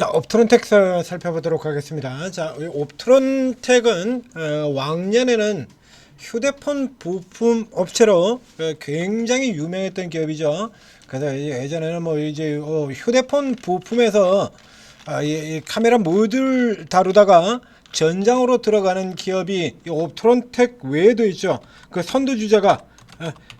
자, 옵트론텍 사- 살펴보도록 하겠습니다. 자, 이 옵트론텍은 어, 왕년에는 휴대폰 부품 업체로 어, 굉장히 유명했던 기업이죠. 그래서 이 예전에는 뭐 이제 어, 휴대폰 부품에서 아, 카메라 모듈 다루다가 전장으로 들어가는 기업이 이 옵트론텍 외에도 있죠. 그 선두 주자가 어,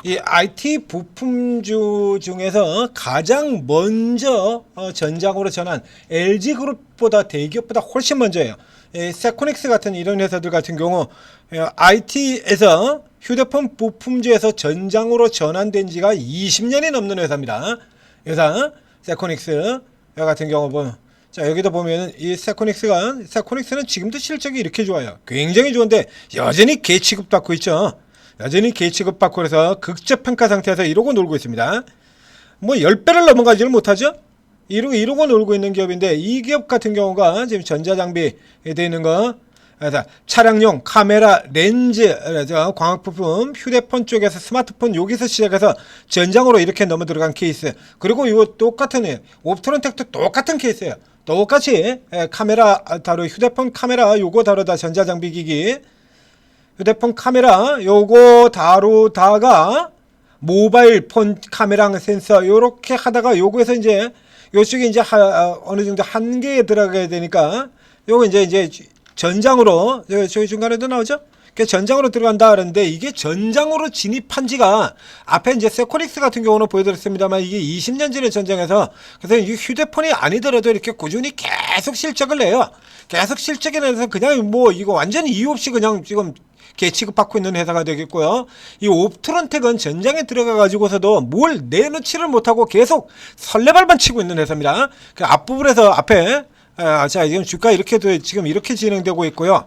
이 IT 부품주 중에서 가장 먼저 어, 전장으로 전한 LG 그룹보다 대기업보다 훨씬 먼저예요. 이 세코닉스 같은 이런 회사들 같은 경우 IT에서 휴대폰 부품주에서 전장으로 전환된 지가 20년이 넘는 회사입니다. 회사 세코닉스 같은 경우 보면 자 여기도 보면은 이 세코닉스가 세코닉스는 지금도 실적이 이렇게 좋아요. 굉장히 좋은데 여전히 개 취급 받고 있죠. 여전히 개 취급받고 그래서 극적 평가 상태에서 이러고 놀고 있습니다. 뭐 10배를 넘어가지를 못하죠? 이러고, 이러고 놀고 있는 기업인데 이 기업 같은 경우가 지금 전자장비에 되어 있는 거 그래서 차량용 카메라 렌즈 광학 부품 휴대폰 쪽에서 스마트폰 여기서 시작해서 전장으로 이렇게 넘어 들어간 케이스 그리고 이거 똑같은 애 옵트론텍도 똑같은 케이스예요 똑같이 에, 카메라 다루 휴대폰 카메라 요거 다루다 전자장비 기기 휴대폰 카메라 요거 다루다가 모바일 폰 카메랑 센서 요렇게 하다가 요거에서 이제 요쪽에 이제 하, 어, 어느 정도 한계에 들어가야 되니까 요거 이제 이제 전장으로 저- 저기 중간에도 나오죠? 그 전장으로 들어간다 그러는데 이게 전장으로 진입한 지가 앞에 이제 세코닉스 같은 경우는 보여드렸습니다만 이게 20년 전의 전장에서 그래서 이게 휴대폰이 아니더라도 이렇게 꾸준히 계속 실적을 내요. 계속 실적을 내서 그냥 뭐 이거 완전히 이유 없이 그냥 지금 개 취급받고 있는 회사가 되겠고요. 이 옵트론텍은 전장에 들어가 가지고서도 뭘 내놓지를 못하고 계속 설레발만 치고 있는 회사입니다. 그 앞부분에서 앞에 아, 자 지금 주가 이렇게 도 지금 이렇게 진행되고 있고요.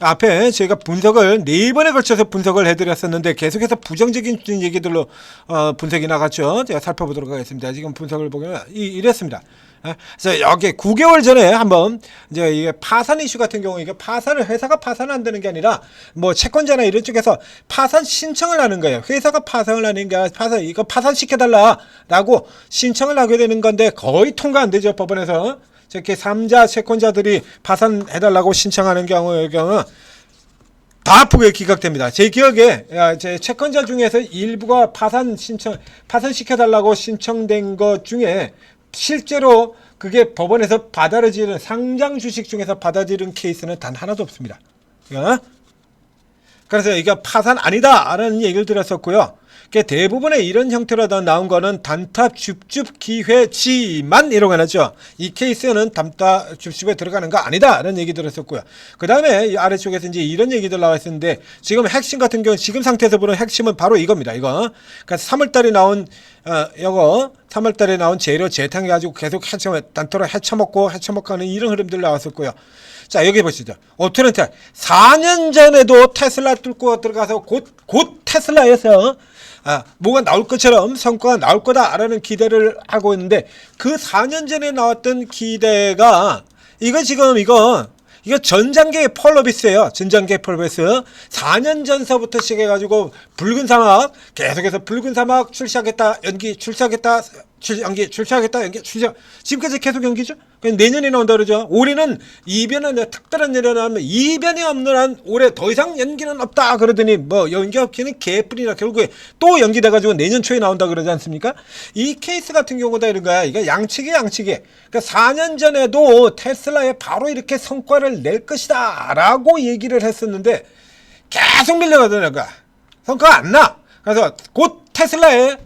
앞에 저희가 분석을 네 번에 걸쳐서 분석을 해드렸었는데 계속해서 부정적인 얘기들로 어, 분석이 나갔죠. 제가 살펴보도록 하겠습니다. 지금 분석을 보면 이, 이랬습니다. 아, 그래서 여기 9개월 전에 한번 이제 이게 파산 이슈 같은 경우 이게 파산을 회사가 파산한다는 게 아니라 뭐 채권자나 이런 쪽에서 파산 신청을 하는 거예요. 회사가 파산을 하는 게 파산 이거 파산 시켜달라라고 신청을 하게 되는 건데 거의 통과 안 되죠 법원에서. 이렇게 삼자 채권자들이 파산해달라고 신청하는 경우의 경우 다 아프게 기각됩니다. 제 기억에 야, 제 채권자 중에서 일부가 파산 신청 파산 시켜달라고 신청된 것 중에 실제로 그게 법원에서 받아들이는 상장 주식 중에서 받아들인 케이스는 단 하나도 없습니다. 어? 그래서 이게 파산 아니다라는 얘기를 들었었고요. 그 대부분의 이런 형태로 다 나온 거는 단탑 줍줍 기회지만 이라고 해놨죠. 이 케이스는 단탑 줍줍에 들어가는 거 아니다 라는 얘기 들었었고요. 그 다음에 이 아래쪽에서 이제 이런 얘기들 나와 있었는데 지금 핵심 같은 경우 지금 상태에서 보는 핵심은 바로 이겁니다. 이거. 그러니까 3월달에 나온 어 이거 3월달에 나온 재료 재탕해 가지고 계속 해쳐 단토로 헤쳐먹고 하는 이런 흐름들 나왔었고요. 자 여기 보시죠. 오토렌트 4년 전에도 테슬라 뚫고 들어가서 곧 곧 테슬라에서 아, 뭐가 나올 것처럼 성과가 나올 거다라는 기대를 하고 있는데 그 4년 전에 나왔던 기대가 이거 지금 이거 이거 전장계의 펄러비스예요. 전장계 펄러비스. 4년 전서부터 시작해가지고 붉은 사막 계속해서 붉은 사막 출시하겠다 연기 출시하겠다 출, 연기 출시하겠다 연기 출시 지금까지 계속 연기죠. 그냥 내년에 나온다 그러죠. 올해는 이변은 특별한 일을 하면 이변이 없는 한 올해 더 이상 연기는 없다 그러더니 뭐 연기 없기는 개뿔이나 결국에 또 연기돼 가지고 내년 초에 나온다 그러지 않습니까? 이 케이스 같은 경우다 이런 거야. 이거 양측이 양측이. 그러니까 4년 전에도 테슬라에 바로 이렇게 성과를 낼 것이다라고 얘기를 했었는데 계속 밀려가더라고요. 성과가 안 나. 그래서 곧 테슬라에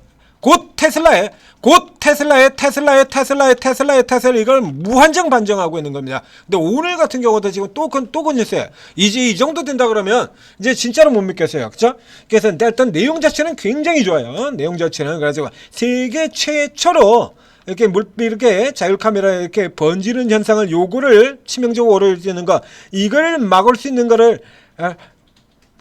곧 테슬라에 곧 테슬라에 테슬라에 테슬라에 테슬라에 테슬라 이걸 무한정 반정하고 있는 겁니다. 근데 오늘 같은 경우도 지금 또또 건뉴스예요. 이제 이 정도 된다 그러면 이제 진짜로 못 믿겠어요. 그렇죠? 그래서 일단 내용 자체는 굉장히 좋아요. 내용 자체는 그래가지고 세계 최초로 이렇게 물 이렇게 자율 카메라 이렇게 번지는 현상을 요구를 치명적으로 오르지는 거 이걸 막을 수 있는 거를 아,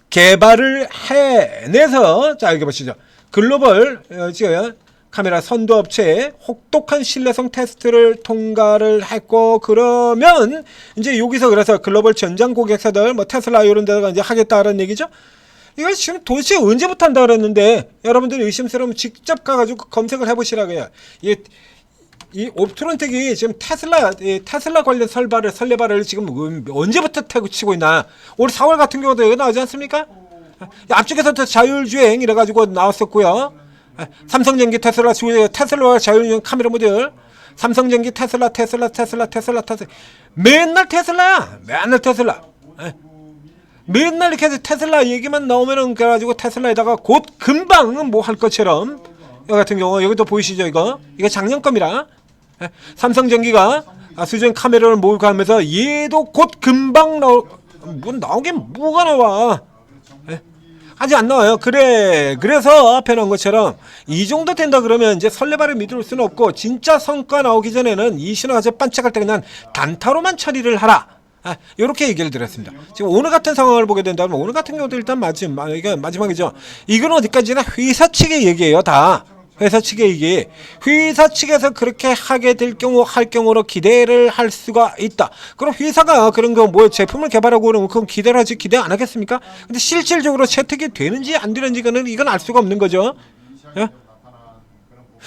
개발을 해내서 자 여기 보시죠. 글로벌 어, 지금 카메라 선도 업체에 혹독한 신뢰성 테스트를 통과를 했고 그러면 이제 여기서 그래서 글로벌 전장 고객사들 뭐 테슬라 이런 데다가 이제 하겠다라는 얘기죠. 이걸 지금 도대체 언제부터 한다 그랬는데 여러분들이 의심스러우면 직접 가가지고 검색을 해보시라고요. 이게 이 옵트론텍이 지금 테슬라 이 테슬라 관련 설발을 설레발을 지금 음, 언제부터 태고 치고 있나? 올 4월 같은 경우도 여기 나오지 않습니까? 앞쪽에서부터 자율주행 이래 가지고 나왔었고요. 삼성전기 테슬라 주 테슬라 자율주행 카메라 모델 삼성전기 테슬라 테슬라 테슬라 테슬라 테슬라 맨날 테슬라야 맨날 테슬라 예. 맨날 이렇게 테슬라 얘기만 나오면은 그래가지고 테슬라에다가 곧 금방 뭐 할 것처럼 여기 같은 경우 여기도 보이시죠 이거 이거 작년 겁니다 예. 삼성전기가 아, 수중 카메라를 몰고 가면서 얘도 곧 금방 나올 뭐 나오긴 뭐가 나와 예. 아직 안 나와요. 그래. 그래서 앞에 나온 것처럼 이 정도 된다 그러면 이제 설레발을 믿을 수는 없고 진짜 성과 나오기 전에는 이 신호가 반짝할 때 그냥 단타로만 처리를 하라. 아, 이렇게 얘기를 드렸습니다. 지금 오늘 같은 상황을 보게 된다면 오늘 같은 경우도 일단 마지막 아, 이게 마지막이죠. 이건 어디까지나 회사 측의 얘기예요, 다. 회사 측의 얘기. 회사 측에서 그렇게 하게 될 경우 할 경우로 기대를 할 수가 있다. 그럼 회사가 그런 거 뭐 제품을 개발하고 그러면 그럼 기대를 하지 기대 안 하겠습니까? 근데 실질적으로 채택이 되는지 안 되는지는 이건 알 수가 없는 거죠. 예?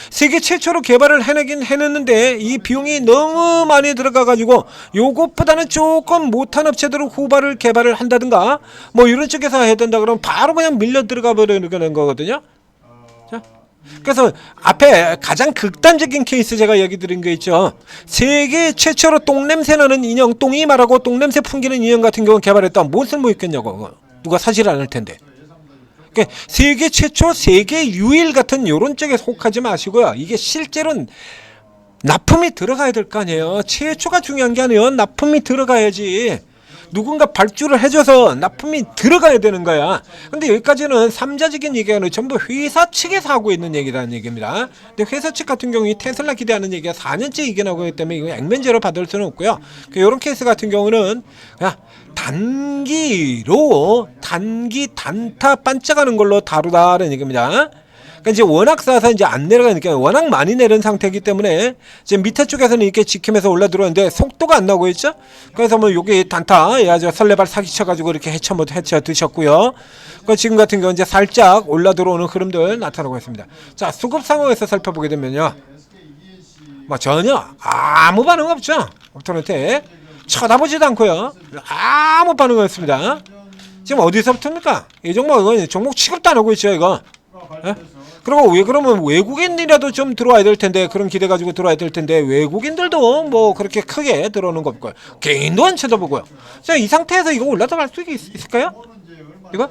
세계 최초로 개발을 해내긴 해냈는데 이 비용이 너무 많이 들어가 가지고 요것보다는 조금 못한 업체들은 후발을 개발을 한다든가 뭐 이런 쪽에서 해야 된다 그러면 바로 그냥 밀려 들어가 버리는 거거든요. 자. 그래서 앞에 가장 극단적인 케이스 제가 얘기 드린 거 있죠. 세계 최초로 똥냄새 나는 인형, 똥이 말하고 똥냄새 풍기는 인형 같은 경우 개발했다. 뭔 쓸모 있겠냐고. 누가 사질 않을 텐데. 그러니까 세계 최초, 세계 유일 같은 요런 쪽에 속하지 마시고요. 이게 실제로는 납품이 들어가야 될 거 아니에요. 최초가 중요한 게 아니에요. 납품이 들어가야지. 누군가 발주를 해줘서 납품이 들어가야 되는 거야. 근데 여기까지는 삼자적인 얘기가 아니라 전부 회사 측에서 하고 있는 얘기라는 얘기입니다. 근데 회사 측 같은 경우 테슬라 기대하는 얘기가 4년째 이겨나오고 있기 때문에 이거 액면제로 받을 수는 없고요. 이런 케이스 같은 경우는 그냥 단기로 단기 단타 반짝하는 걸로 다루다는 얘기입니다. 그러니까 이제 워낙 싸서 이제 안 내려가니까 워낙 많이 내린 상태이기 때문에 지금 밑에 쪽에서는 이렇게 지키면서 올라 들어오는데 속도가 안 나고 있죠. 그래서 뭐 여기 단타 예아주 설레발 사기쳐가지고 이렇게 해쳐 못 해쳐 드셨고요. 그 지금 같은 경우 이제 살짝 올라 들어오는 흐름들 나타나고 있습니다. 자 수급 상황에서 살펴보게 되면요. 뭐 전혀 아무 반응 없죠. 옵토노테 쳐다보지도 않고요. 아무 반응 없습니다. 지금 어디서부터입니까? 이 종목 이거 종목 취급도 안 하고 있죠 이거. 예? 그리고 왜 그러면 외국인이라도 좀 들어와야 될 텐데 그런 기대 가지고 들어와야 될 텐데 외국인들도 뭐 그렇게 크게 들어오는 거 없고요. 개인도 안 쳐다보고요. 자, 이 상태에서 이거 올라가갈 수 있- 있을까요? 이거?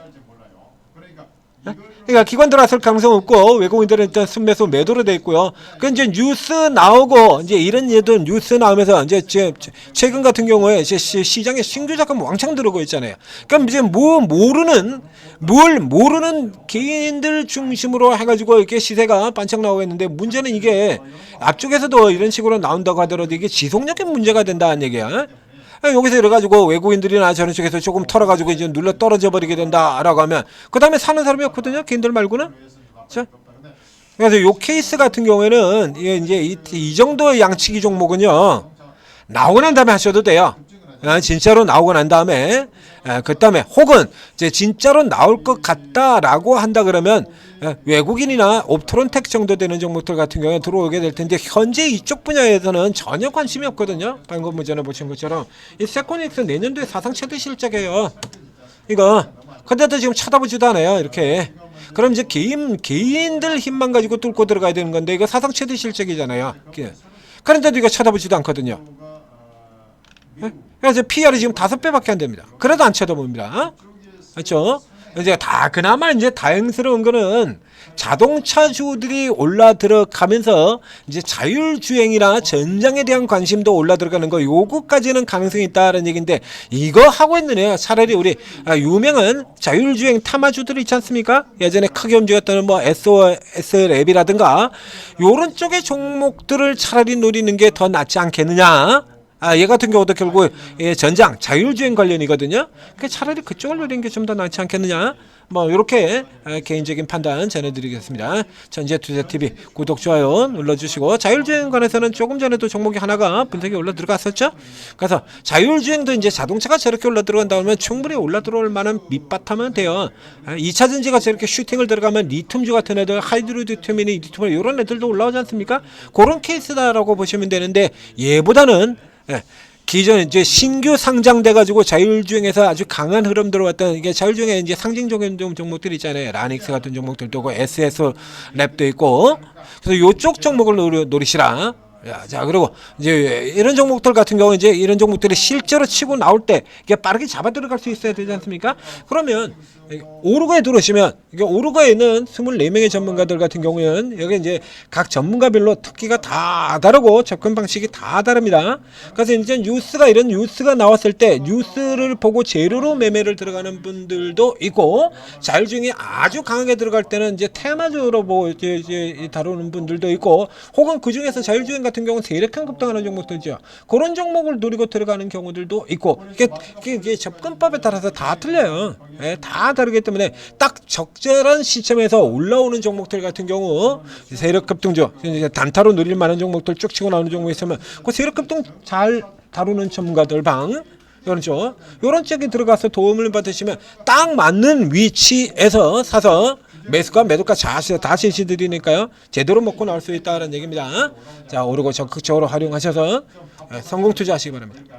예? 그러니까 기관 들어왔을 가능성 없고 외국인들은 일단 순매수 매도로 돼 있고요. 그 이제 뉴스 나오고 이제 이런 예도 뉴스 나오면서 이제 최근 같은 경우에 이제 시- 시장에 신규 자금 왕창 들어오고 있잖아요. 그럼 이제 뭐 모르는 뭘 모르는 개인들 중심으로 해가지고 이렇게 시세가 반짝 나오고 있는데 문제는 이게 앞쪽에서도 이런 식으로 나온다고 하더라도 이게 지속력의 문제가 된다는 얘기야. 아, 여기서 이래가지고 외국인들이나 저런 쪽에서 조금 털어가지고 이제 눌러 떨어져 버리게 된다라고 하면 그 다음에 사는 사람이 없거든요. 개인들 말고는. 자, 그래서 요 케이스 같은 경우에는 이제 이, 이 정도의 양치기 종목은요 나오고 난 다음에 하셔도 돼요. 아, 진짜로 나오고 난 다음에 아, 그 다음에 혹은 이제 진짜로 나올 것 같다라고 한다 그러면 아, 외국인이나 옵트론 텍 정도 되는 종목들 같은 경우에 들어오게 될 텐데 현재 이쪽 분야에서는 전혀 관심이 없거든요. 방금 문전에 보신 것처럼 이 세코닉스 내년도에 사상 최대 실적이에요. 이거 근데도 지금 쳐다보지도 않아요. 이렇게. 그럼 이제 개인 개인들 힘만 가지고 뚫고 들어가야 되는 건데 이거 사상 최대 실적이잖아요. 이게. 그런데도 이거 쳐다보지도 않거든요. 예? 그래서 PR이 지금 다섯 배밖에 안 됩니다. 그래도 안 쳐다봅니다. 그렇죠? 이제 다 그나마 이제 다행스러운 거는 자동차주들이 올라 들어가면서 이제 자율주행이나 전장에 대한 관심도 올라 들어가는 거 요거까지는 가능성이 있다는 얘기인데 이거 하고 있는 애 차라리 우리 아, 유명한 자율주행 탐화주들 있지 않습니까? 예전에 크게 움직였던 뭐 SOS 랩이라든가 요런 쪽의 종목들을 차라리 노리는 게 더 낫지 않겠느냐 아, 얘 같은 경우도 결국 예, 전장 자율주행 관련이거든요. 그 차라리 그쪽을 노리는 게 좀 더 낫지 않겠느냐. 뭐 이렇게 개인적인 판단 전해드리겠습니다. 전재 투자 TV 구독 좋아요 눌러주시고 자율주행 관해서는 조금 전에도 종목이 하나가 분석이 올라 들어갔었죠. 그래서 자율주행도 이제 자동차가 저렇게 올라 들어간다 면 충분히 올라 들어올 만한 밑바탕은 돼요. 2차 전지가 저렇게 슈팅을 들어가면 리튬주 같은 애들 하이드로리튬이니 리튬 이런 애들도 올라오지 않습니까? 그런 케이스다라고 보시면 되는데 얘보다는 예, 기존 이제 신규 상장돼 가지고 자율주행에서 아주 강한 흐름 들어왔던 이게 자율주행에 이제 상징적인 좀 종목들 있잖아요. 라닉스 같은 종목들도 있고 SS 랩도 있고 그래서 요쪽 종목을 노리, 노리시라. 야, 자 그리고 이제 이런 종목들 같은 경우 이제 이런 종목들이 실제로 치고 나올 때 이게 빠르게 잡아 들어갈 수 있어야 되지 않습니까? 그러면 오르거에 들어오시면 이게 오르거에 있는 24명의 전문가들 같은 경우는 여기 이제 각 전문가별로 특기가 다 다르고 접근 방식이 다 다릅니다. 그래서 이제 뉴스가 이런 뉴스가 나왔을 때 뉴스를 보고 재료로 매매를 들어가는 분들도 있고 자율주행이 아주 강하게 들어갈 때는 이제 테마주로 뭐 이제, 이제 다루는 분들도 있고 혹은 그 중에서 자율주행 경우는 세력형 급등하는 종목들이죠. 그런 종목을 노리고 들어가는 경우들도 있고 이게, 이게, 접근법에 따라서 다 틀려요. 예, 다 다르기 때문에 딱 적절한 시점에서 올라오는 종목들 같은 경우 세력 이제 단타로 누릴 만한 종목들 쭉 치고 나오는 종목이 있으면 그 세력 급등 잘 다루는 전문가들 방 그렇죠. 이런 쪽에 들어가서 도움을 받으시면 딱 맞는 위치에서 사서 매수가 매도가 자시 다 실시드리니까요. 제대로 먹고 나올 수 있다는 얘기입니다. 자 오르고 적극적으로 활용하셔서 예, 성공 투자하시기 바랍니다.